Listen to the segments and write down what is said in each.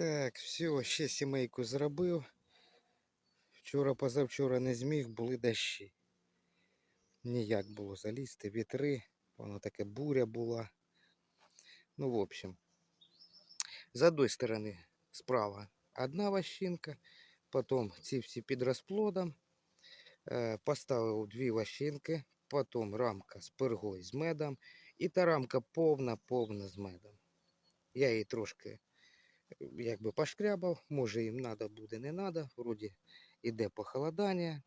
Так, все, ще сімейку зробив. Вчора, позавчора не зміг, були дощі. Ніяк було залізти, вітри, воно таке буря була. Ну, в общем, з одної сторони справа одна вощинка, потім ці всі під розплодом. Е, Поставив дві вощинки, потім рамка з пергою з медом. І та рамка повна-повна з медом. Я її трошки якби пошкрябав, може їм треба буде, не треба. Вроді іде похолодання.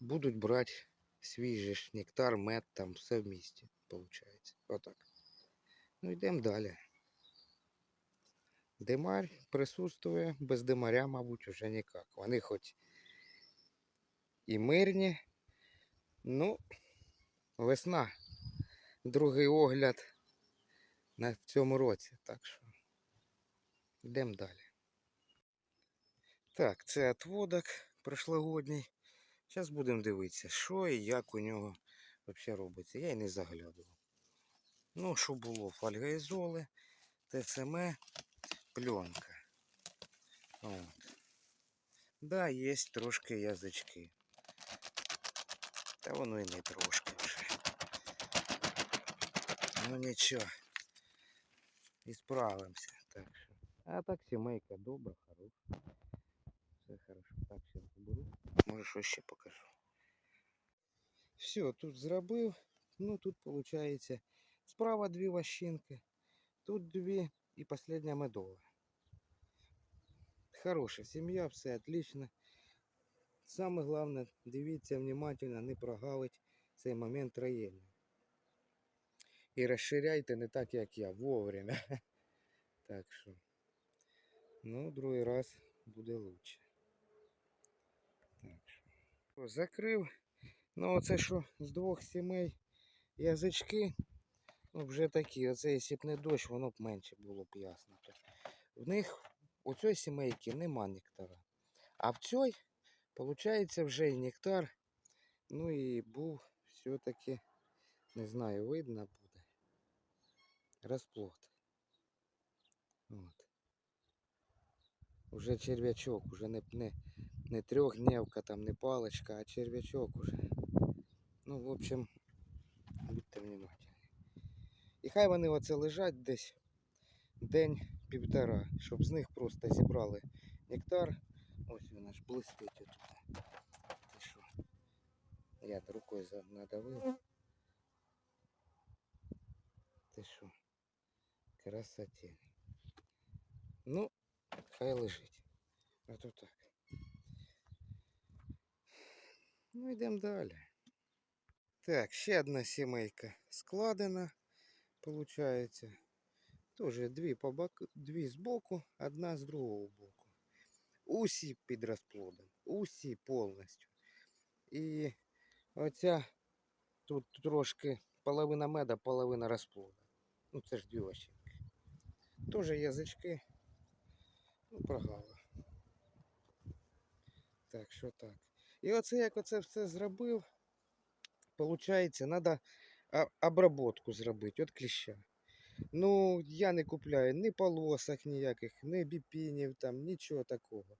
Будуть брати свіжий ж нектар, мед, там все в місті, виходить. Отак. Ну йдемо далі. Димар присутствує, без димаря, мабуть, уже ніяк. Вони хоч і мирні. Ну, весна. Другий огляд на цьому році. Так що йдемо далі. Так, це отводок прошлогодній. Зараз будемо дивитися, що і як у нього взагалі робиться. Я й не заглядував. Ну, що було? Фольгоізоли, ТСМ, пленка. От. Да, є трошки язички. Та воно і не трошки вже. Ну нічого. І справимося. Так що. А так сімейка добра, хороша. Все хорошо. Так, зараз заберу. Може що покажу. Все, тут зробив. Ну тут виходить справа дві вощинки, тут дві і последня медова. Хороша сім'я, все отлично. Саме головне, дивіться внимательно, не прогавить цей момент роєння. І розширяйте не так, як я, вовремя. Так що, ну, другий раз буде лучше. Так. Закрив. Ну, оце що з двох сімей язички. Ну, вже такі. Оце, якщо б не дощ, воно б менше було б ясно. В них у цієї сімейки нема нектара. А в цій, виходить, вже і нектар. Ну і був все-таки, не знаю, видно буде. Розплод. От. Уже черв'ячок, уже не, не, не трьохдневка, там, не паличка, а черв'ячок уже. Ну, в общем, будьте внимательні. І хай вони оце лежать десь день-півтора, щоб з них просто зібрали нектар. Ось він аж блистить тут. Ти що? Я рукою надавив. Ти що? Красоті. Ну, хай лежить. А то так. Ну, йдемо далі. Так, ще одна сімейка складена, получається. Тоже дві по бок, дві з боку, одна з другого боку. Усі під розплодом. Усі повністю. І оця тут трошки половина меда, половина розплода. Ну це ж дві вощинки. Тоже язички. Ну, прогала. Так, що так. І оце як оце все зробив, получається, треба обработку зробити від кліща. Ну, я не купляю ні полосок ніяких, ні біпінів, там, нічого такого.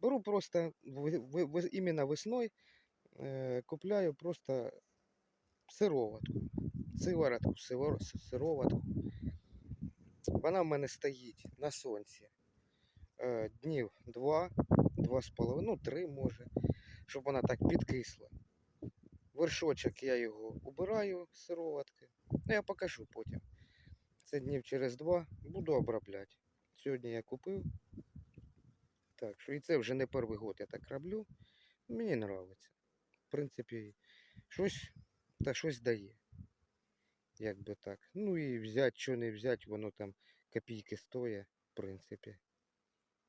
Беру просто іменно весною е, купляю просто сироватку. Сиворотку, сиворо- сироватку. Вона в мене стоїть на сонці. Е, днів два, два з половиною, ну три може, щоб вона так підкисла. Вершочок я його убираю з сироватки. Ну, я покажу потім. Це днів через два буду обробляти. Сьогодні я купив. Так, що і це вже не перший год я так роблю. Мені подобається. В принципі, щось та щось дає. Як би так. Ну і взяти, що не взяти, воно там копійки стоїть, в принципі.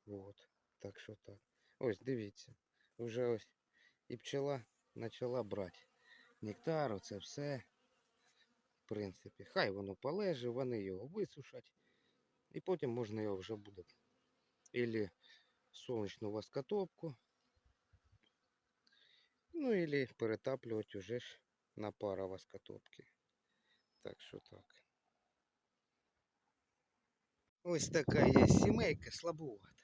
Вот. Так що так. Ось дивіться. Вже ось і пчела почала брати. Нектар, оце все. В принципі. Хай воно полеже, вони його висушать. І потім можна його вже буде. Ілі сонячну воскотопку. Ну или перетаплювати уже ж на паровоскотопки. Так що так. Ось така є сімейка слабувата.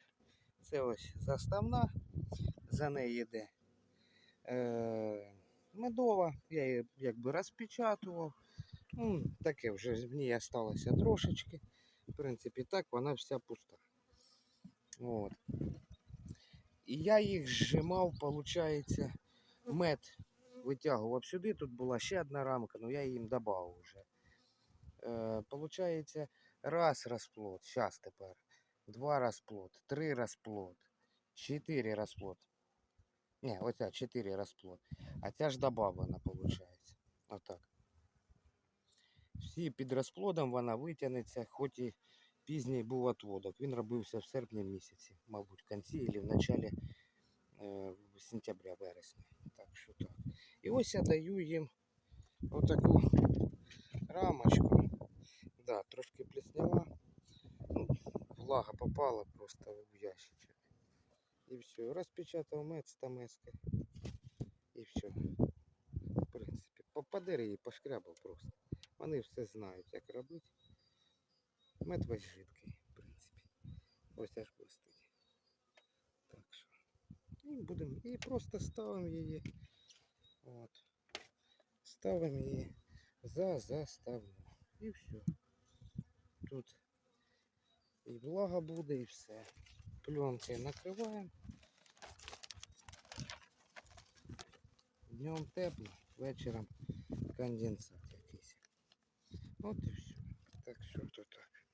Це ось заставна, за нею йде е, медова, я її якби розпечатував. Ну, таке вже в ній залишилося трошечки. В принципі, так вона вся пуста. От. І я їх зжимав, виходить, мед витягував сюди. Тут була ще одна рамка, але я їм додав вже. Е, получається, раз розплод, зараз тепер, два розплод, три розплод, чотири розплод. Ні, оця чотири розплод. А ця ж добавлена, виходить. Отак. Всі під розплодом вона витягнеться, хоч і пізній був отводок. Він робився в серпні місяці, мабуть, в кінці або в началі е, сентября, вересня. Так що так. І ось я даю їм отаку рамочку. Да, трошки плеснява. Попала просто в ящичок. І все. Розпечатав мед з тамеской. І все. В принципі, по подери і пошкрябав просто. Вони все знають, як робити. Мед весь жидкий, в принципі. Ось аж блистить. Так що. І будемо. І просто ставимо її. От. Ставимо її за заставну. І все. Тут і влага буде, і все. Пленкою накриваємо. Днем тепло, вечором конденсат якийсь. От і все. Так що то так.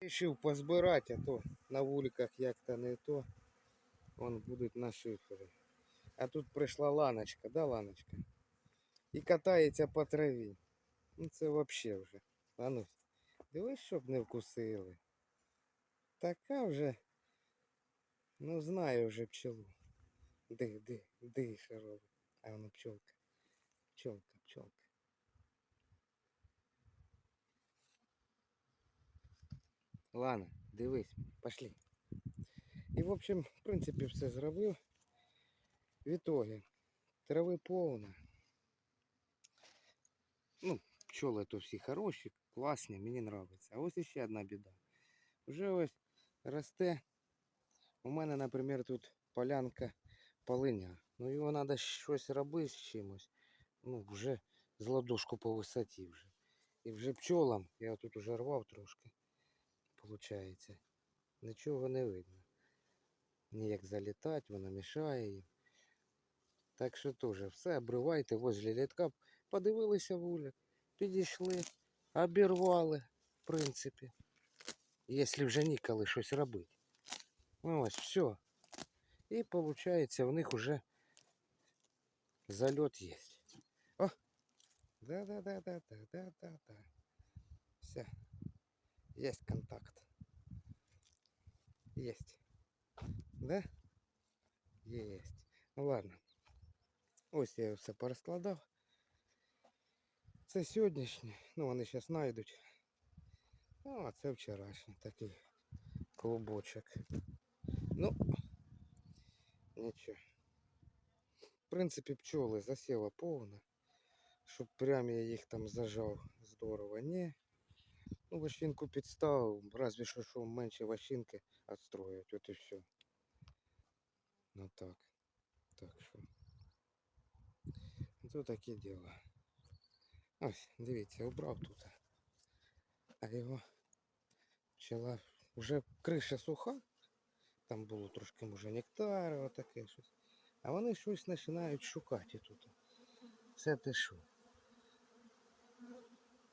Рішив позбирати, а то на вуликах як-то не то. Вон будуть на шифері. А тут прийшла ланочка, да, ланочка? І катається по траві. Ну це взагалі вже. А ну, дивись, щоб не вкусили. Така вже. Ну знаю вже пчелу. Дих, дих, дих, що робить. А воно пчелка. Пчелка, пчелка. Ладно, дивись, пошли. І, в общем, в принципі, все зробив. В итоге трави повна. Ну, пчоли то всі хороші, класні, мені подобається. А ось іще одна біда. Вже ось Росте. У мене, наприклад, тут полянка полиня. Ну його треба щось робити з чимось. Ну, вже з ладошку по висоті вже. І вже пчолам, я тут уже рвав трошки, виходить. Нічого не видно. Ніяк залітати, вона мішає їм. Так що теж все, обривайте возле літка. Подивилися вулик, підійшли, обірвали, в принципі. Якщо вже ніколи щось робити. Ну ось, все. І виходить, у них уже зальот є. О! Да-да-да-да-да-да-да-да. Все. Есть контакт. Есть. Да? Есть. Ну ладно. Ось я його все порозкладав. Це сьогоднішнє. Ну вони зараз знайдуть. Ну, а це вчорашній такий клубочок. Ну, нічого. В принципі, пчоли засіла повна. Щоб прям я їх там зажав здорово. Ні. Ну, вощинку підставив, разве що що менше вощинки відстроїть, от і все. Ну так. Так що. Тут таке діло. Ось, дивіться, убрав тут. А його пчела вже криша суха. Там було трошки може нектару, отаке щось. А вони щось починають шукати тут. Це те що.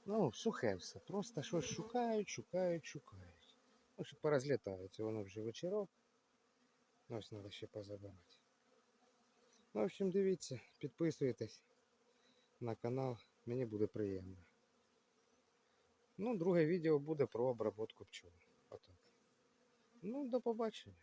Ну, сухе все. Просто щось шукають, шукають, шукають. Ну, що порозлітаються, воно вже вечірок. Ну, Ось треба ще позабирати. Ну, в общем, дивіться, підписуйтесь на канал, мені буде приємно. Ну, друге відео буде про обработку пчол. Ну, до побачення.